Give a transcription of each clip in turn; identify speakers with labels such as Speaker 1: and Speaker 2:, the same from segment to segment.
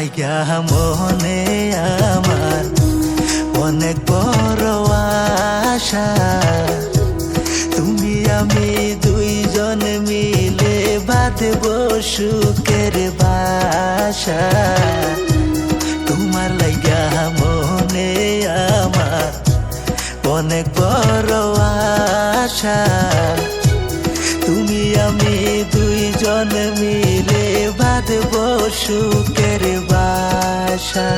Speaker 1: লাইগা মনে আমার, অনেক বড় আশা। তুমি আমি দুইজন মিলে বাঁধব সুখের বাসা। তোমার লাইগা মনে আমার, অনেক বড় আশা। তুমি আমি দুইজন মিলে বাঁধব সুখের বাসা।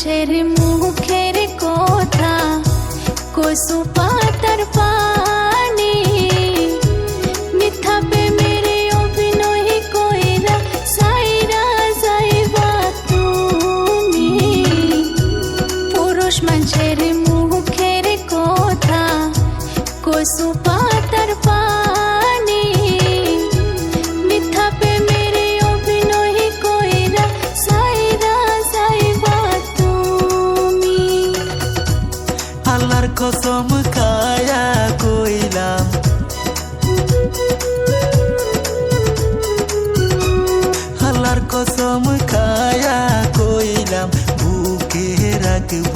Speaker 1: মুখের কথা কসু পাতার পা আল্লাহর কসম কায়া
Speaker 2: কইলাম। আল্লাহর কসম কায়া কইলাম বুকে রাখব